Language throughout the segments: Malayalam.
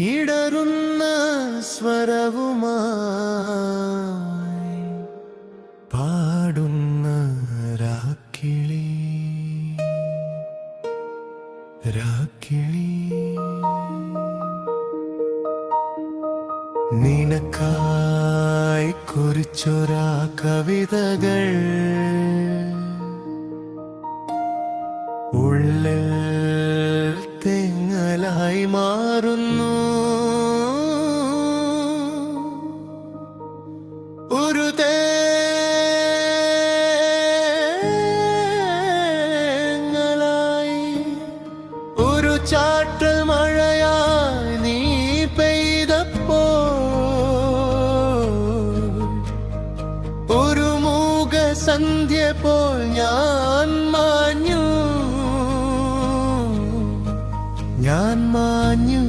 ഇടറുന്ന സ്വരവുമായി പാടുന്ന രാക്കിളി. രാക്കിളി. നിനക്കായി കുറിച്ചൊരാ കവിതകൾ ഉള്ളിൽ ഒരു തേങ്ങലായി ഒരു ചാറ്റൽ മഴയായി നീ പെയ്തപ്പോ ഒരു മൂക സന്ധ്യ പോൽ ഞാൻ മാഞ്ഞു. ഞാൻ മാഞ്ഞു.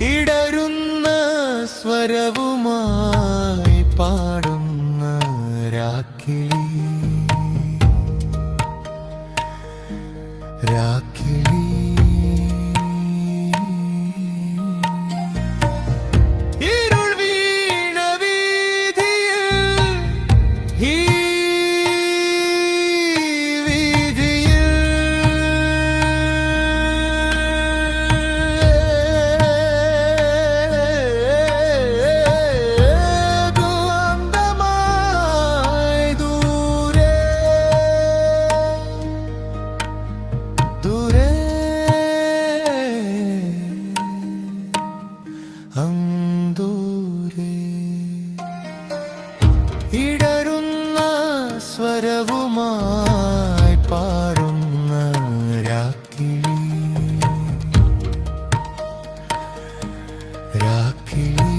ഇടരുന്ന സ്വരവുമായി പാടുന്ന രാക്കിളി. രാക്കിളി. അന്തൂരെ. ഇടരുന്ന സ്വരവുമായി പാടുന്ന രാക്കിഴി രാക്കിഴി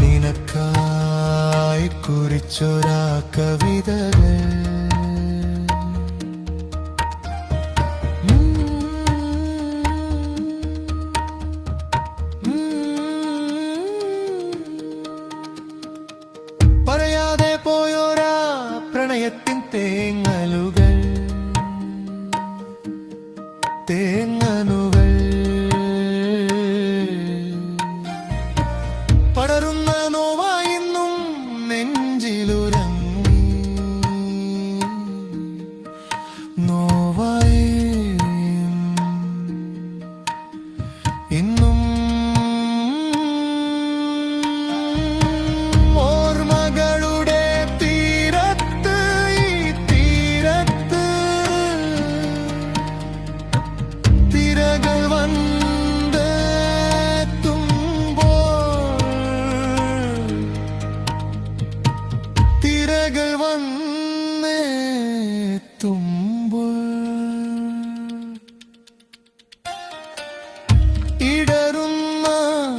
നിനക്കായി കുറിച്ചൊരാ കവിതകൾ Tengo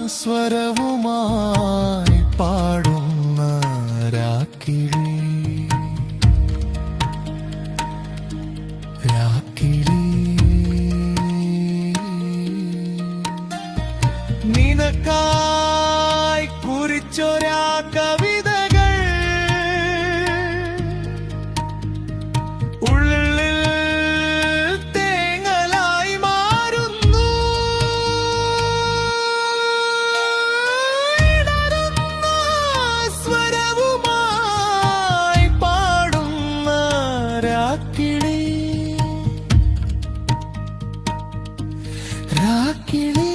സ്വരവുമായി പാടുന്ന രാക്കിഴി രാക്കിഴി നിനക്കായി കുറിച്ചൊരാ കിളി